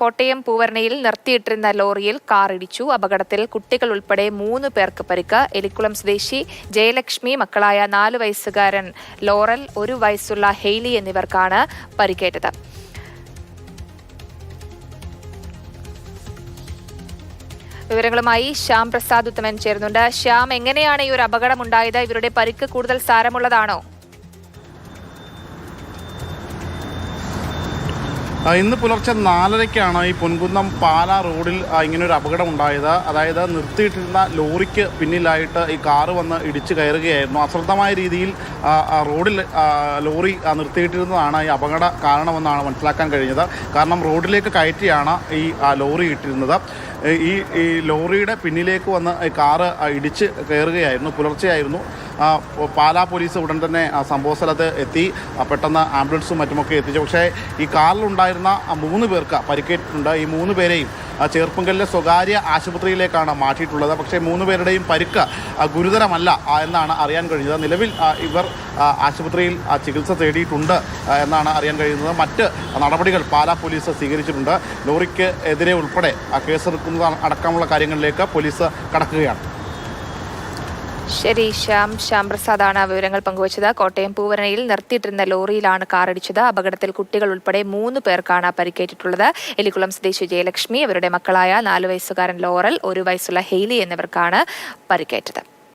കോട്ടയം പൂവർണയിൽ നിർത്തിയിട്ടിരുന്ന ലോറിയിൽ കാർ ഇടിച്ചു. അപകടത്തിൽ കുട്ടികൾ ഉൾപ്പെടെ മൂന്ന് പേർക്ക് പരിക്ക്. എലിക്കുളം സ്വദേശി ജയലക്ഷ്മി മക്കളായ നാല് വയസ്സുകാരൻ ലോറൽ ഒരു വയസ്സുള്ള ഹെയ്ലി എന്നിവർക്കാണ് പരിക്കേറ്റത്. വിവരങ്ങളുമായി ശ്യാം പ്രസാദ് ഉത്തമൻ ചേരുന്നുണ്ട്. ശ്യാം എങ്ങനെയാണ് ഈ ഒരു അപകടം ഉണ്ടായത്? ഇവരുടെ പരിക്ക് കൂടുതൽ സാരമുള്ളതാണോ? ഇന്ന് പുലർച്ചെ നാലരയ്ക്കാണ് ഈ പൊൻകുന്നം പാല റോഡിൽ ഇങ്ങനെ ഇങ്ങനൊരു അപകടം ഉണ്ടായത്. അതായത് നിർത്തിയിട്ടിരുന്ന ലോറിക്ക് പിന്നിലായിട്ട് ഈ കാറ് വന്ന് ഇടിച്ചു കയറുകയായിരുന്നു. അശ്രദ്ധമായ രീതിയിൽ റോഡിൽ ലോറി നിർത്തിയിട്ടിരുന്നതാണ് ഈ അപകട കാരണമെന്നാണ് മനസ്സിലാക്കാൻ കഴിഞ്ഞത്. കാരണം റോഡിലേക്ക് കയറ്റിയാണ് ഈ ലോറി ഇട്ടിരുന്നത്. ഈ ഈ ലോറിയുടെ പിന്നിലേക്ക് വന്ന കാറ് ഇടിച്ച് കയറുകയായിരുന്നു പുലർച്ചെയായിരുന്നു. പാലാ പോലീസ് ഉടൻ തന്നെ സംഭവ സ്ഥലത്ത് എത്തി. പെട്ടെന്ന് ആംബുലൻസും മറ്റുമൊക്കെ എത്തിച്ചു. പക്ഷേ ഈ കാറിലുണ്ടായിരുന്ന മൂന്ന് പേർക്ക് പരിക്കേറ്റിട്ടുണ്ട്. ഈ മൂന്ന് പേരെയും ചേർപ്പുങ്കലിലെ സ്വകാര്യ ആശുപത്രിയിലേക്കാണ് മാറ്റിയിട്ടുള്ളത്. പക്ഷേ മൂന്ന് പേരുടെയും പരുക്ക് ഗുരുതരമല്ല എന്നാണ് അറിയാൻ കഴിഞ്ഞത്. നിലവിൽ ഇവർ ആശുപത്രിയിൽ ചികിത്സ തേടിയിട്ടുണ്ട് എന്നാണ് അറിയാൻ കഴിയുന്നത്. മറ്റ് നടപടികൾ പാലാ പോലീസ് സ്വീകരിച്ചിട്ടുണ്ട്. ലോറിക്ക് എതിരെ ഉൾപ്പെടെ കേസെടുക്കുന്നത് അടക്കമുള്ള കാര്യങ്ങളിലേക്ക് പോലീസ് കടക്കുകയാണ്. ശരി ശ്യാം. ശ്യാം പ്രസാദാണ് വിവരങ്ങൾ പങ്കുവച്ചത്. കോട്ടയം പൂവരണയിൽ നിർത്തിയിട്ടിരുന്ന ലോറിയിലാണ് കാറിടിച്ചത് അപകടത്തിൽ കുട്ടികൾ ഉൾപ്പെടെ മൂന്ന് പേർക്കാണ് പരിക്കേറ്റിട്ടുള്ളത്. എലിക്കുളം സ്വദേശി ജയലക്ഷ്മി അവരുടെ മക്കളായ നാലു വയസ്സുകാരൻ ലോറൽ ഒരു വയസ്സുള്ള ഹെയ്ലി എന്നിവർക്കാണ് പരിക്കേറ്റത്.